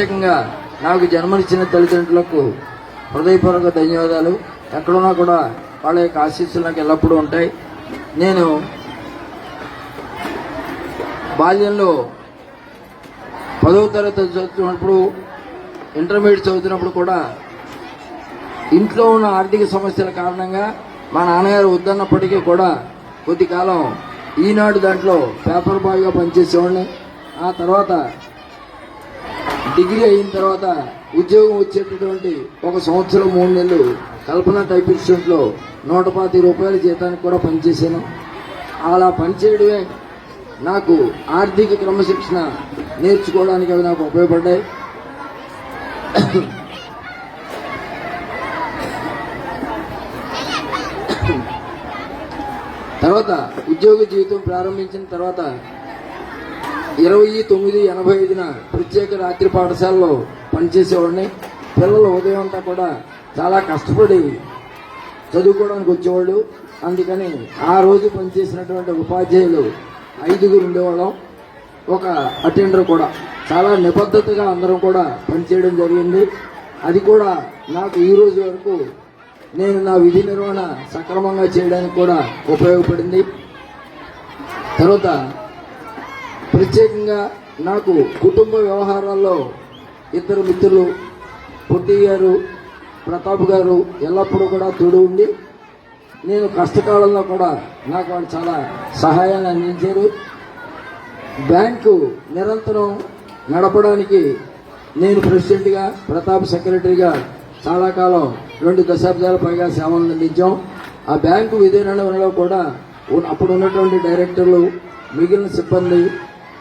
ప్రత్యేకంగా నాకు జన్మనిచ్చిన తల్లిదండ్రులకు హృదయపూర్వక ధన్యవాదాలు. ఎక్కడున్నా కూడా వాళ్ళ యొక్క ఆశీస్సులు నాకు ఎల్లప్పుడూ ఉంటాయి. నేను బాల్యంలో పదవ తరగతి చదువుతున్నప్పుడు ఇంటర్మీడియట్ చదువుతున్నప్పుడు కూడా ఇంట్లో ఉన్న ఆర్థిక సమస్యల కారణంగా మా నాన్నగారు వద్దన్నప్పటికీ కూడా కొద్ది కాలం ఈనాడు దాంట్లో పేపర్ బాయ్గా పనిచేసేవాడిని. ఆ తర్వాత డిగ్రీ అయిన తర్వాత ఉద్యోగం వచ్చేటటువంటి ఒక సంవత్సరం మూడు నెలలు కల్పన టైప్ ఇన్స్టిట్యూట్లో నూట పాతి రూపాయల జీతానికి కూడా పనిచేశాను. అలా పనిచేయడమే నాకు ఆర్థిక క్రమశిక్షణ నేర్చుకోవడానికి అవి నాకు ఉపయోగపడ్డాయి. తర్వాత ఉద్యోగ జీవితం ప్రారంభించిన తర్వాత ఇరవై తొమ్మిది ఎనభై ఐదున ప్రత్యేక రాత్రి పాఠశాలలో పనిచేసేవాడిని. పిల్లలు ఉదయం అంతా కూడా చాలా కష్టపడి చదువుకోవడానికి వచ్చేవాళ్ళు. అందుకని ఆ రోజు పనిచేసినటువంటి ఉపాధ్యాయులు ఐదుగురు ఉండేవాళ్ళం. ఒక అటెండర్ కూడా. చాలా నిబద్ధతగా అందరం కూడా పనిచేయడం జరిగింది. అది కూడా నాకు ఈ రోజు వరకు నేను నా విధి నిర్వహణ సక్రమంగా చేయడానికి కూడా ఉపయోగపడింది. తర్వాత ప్రత్యేకంగా నాకు కుటుంబ వ్యవహారాల్లో ఇద్దరు మిత్రులు పొట్టి గారు ప్రతాప్ గారు ఎల్లప్పుడూ కూడా తోడు ఉండి నేను కష్టకాలంలో కూడా నాకు వాళ్ళు చాలా సహాయాన్ని అందించారు. బ్యాంకు నిరంతరం నడపడానికి నేను ప్రెసిడెంట్గా ప్రతాప్ సెక్రటరీగా చాలా కాలం రెండు దశాబ్దాల పైగా సేవలు అందించాం. ఆ బ్యాంకు విధి కూడా అప్పుడు ఉన్నటువంటి డైరెక్టర్లు మిగిలిన సిబ్బంది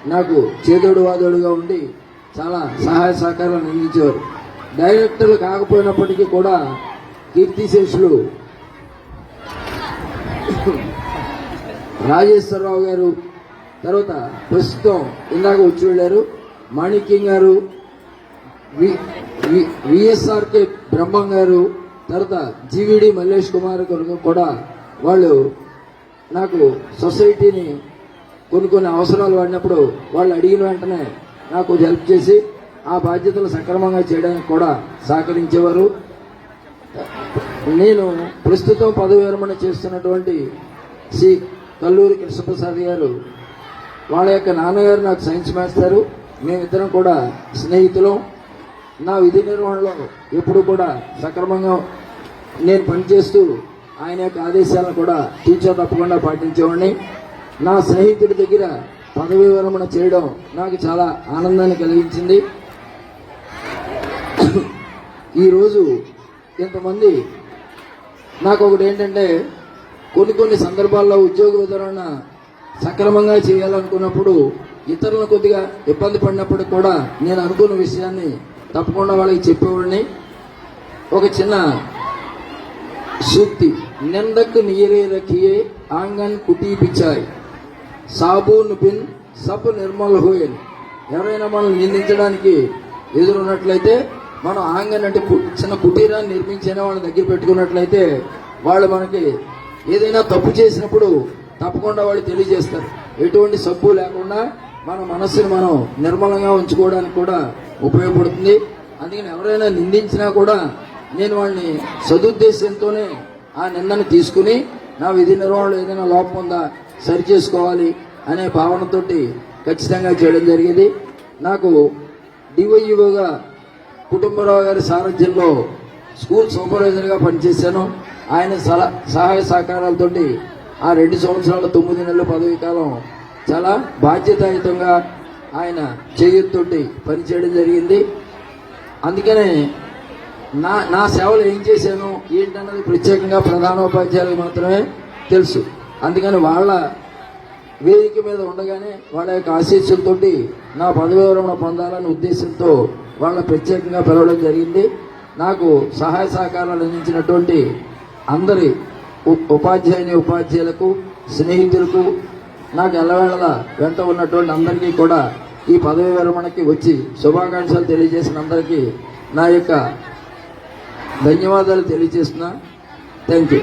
నాకు చేదోడు వాదోడుగా ఉండి చాలా సహాయ సహకారాలు అందించేవారు. డైరెక్టర్లు కాకపోయినప్పటికీ కూడా కీర్తిశేషులు రాజేశ్వరరావు గారు తర్వాత ప్రస్తుతం ఇందాక వచ్చి వెళ్ళారు. మాణిక్యం గారు వి- వి- విఎస్ఆర్కే బ్రహ్మం గారు తర్వాత జీవిడి మల్లేష్ కుమార్ గారు కూడా వాళ్ళు నాకు సొసైటీని కొన్ని కొన్ని అవసరాలు పడినప్పుడు వాళ్ళు అడిగిన వెంటనే నాకు హెల్ప్ చేసి ఆ బాధ్యతలు సక్రమంగా చేయడానికి కూడా సహకరించేవారు. నేను ప్రస్తుతం పదవి విరమణ చేస్తున్నటువంటి శ్రీ కల్లూరి కృష్ణప్రసాద్ గారు వాళ్ళ యొక్క నాన్నగారు నాకు సైన్స్ మాస్టారు మేమిద్దరం కూడా స్నేహితులం. నా విధి నిర్వహణలో ఎప్పుడు కూడా సక్రమంగా నేను పనిచేస్తూ ఆయన యొక్క ఆదేశాలను కూడా టీచర్ తప్పకుండా పాటించేవాడిని. నా స్నేహితుడి దగ్గర పదవి విరమణ చేయడం నాకు చాలా ఆనందాన్ని కలిగించింది. ఈరోజు ఇంతమంది నాకు ఒకటి ఏంటంటే కొన్ని కొన్ని సందర్భాల్లో ఉద్యోగ విధరణ సక్రమంగా చేయాలనుకున్నప్పుడు ఇతరులను కొద్దిగా ఇబ్బంది పడినప్పుడు కూడా నేను అనుకున్న విషయాన్ని తప్పకుండా వాళ్ళకి చెప్పేవాడిని. ఒక చిన్న సూక్తి నిందకు నీరే రఖియే ఆంగన్ కుటీ పిచ్చాయి సాబూన్ బిన్ సబ్ నిర్మల్ హోయన్. ఎవరైనా మనం నిందించడానికి ఎదురున్నట్లయితే మనం ఆంగన్ అంటే కు- చిన్న కుటీరాన్ని నిర్మించిన వాళ్ళ దగ్గర పెట్టుకున్నట్లయితే వాళ్ళు మనకి ఏదైనా తప్పు చేసినప్పుడు తప్పకుండా వాళ్ళు తెలియజేస్తారు. ఎటువంటి సబ్బు లేకుండా మన మనస్సును మనం నిర్మలంగా ఉంచుకోవడానికి కూడా ఉపయోగపడుతుంది. అందుకని ఎవరైనా నిందించినా కూడా నేను వాళ్ళని సదుద్దేశంతోనే ఆ నిందను తీసుకుని నా విధి నిర్వహణలో ఏదైనా లోపం ఉందా సరి చేసుకోవాలి అనే భావనతో ఖచ్చితంగా చేయడం జరిగింది. నాకు డివైఓగా కుటుంబరావు గారి సారథ్యంలో స్కూల్ సూపర్వైజర్గా పనిచేశాను. ఆయన సల సహాయ సహకారాలతోటి ఆ రెండు సంవత్సరాల తొమ్మిది నెలల పదవి కాలం చాలా బాధ్యతాయుతంగా ఆయన చేయుతోటి పనిచేయడం జరిగింది. అందుకనే నా నా సేవలు ఏం చేశాను ఏంటన్నది ప్రత్యేకంగా ప్రధానోపాధ్యాయులకు మాత్రమే తెలుసు. అందుకని వాళ్ళ వేదిక మీద ఉండగానే వాళ్ళ యొక్క ఆశీస్సులతో నా పదవి విరమణ పొందాలనే ఉద్దేశంతో వాళ్ళ ప్రత్యేకంగా పిలవడం జరిగింది. నాకు సహాయ సహకారాలు అందించినటువంటి అందరి ఉపాధ్యాయుని ఉపాధ్యాయులకు స్నేహితులకు నాకు ఎల్లవేళలా వెంట ఉన్నటువంటి అందరికీ కూడా ఈ పదవి విరమణకి వచ్చి శుభాకాంక్షలు తెలియజేసిన అందరికీ నా యొక్క ధన్యవాదాలు తెలియజేస్తున్నా. Thank you